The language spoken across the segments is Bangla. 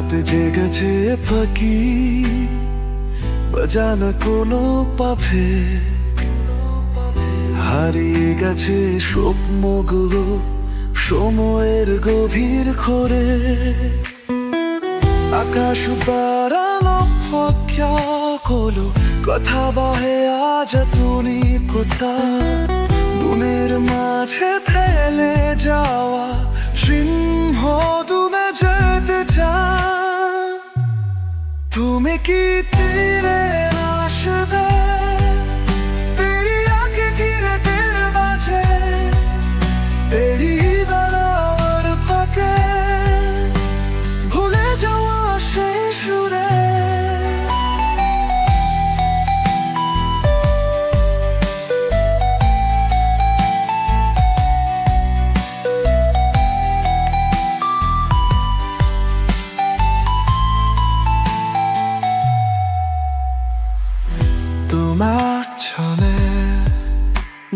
রাত জেগেছে ফাঁকি, বাজানা কোনো পাফে হারিয়ে গেছে স্বপ্নগুলো সময়ের গভীর খরে। আকাশ বাড়ানো ফক্যা কলো কথা বহে আজ তুমি কোথা কি তীরে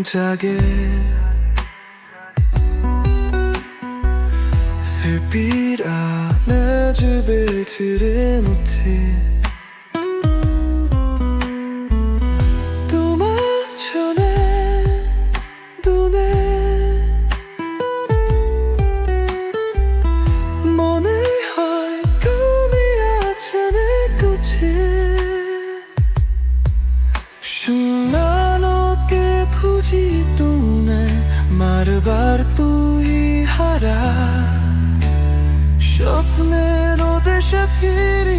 자게 슬비라 나 주를 들은 못해 should know মারবার তুই হারা স্বপ্নের দেশে ফিরি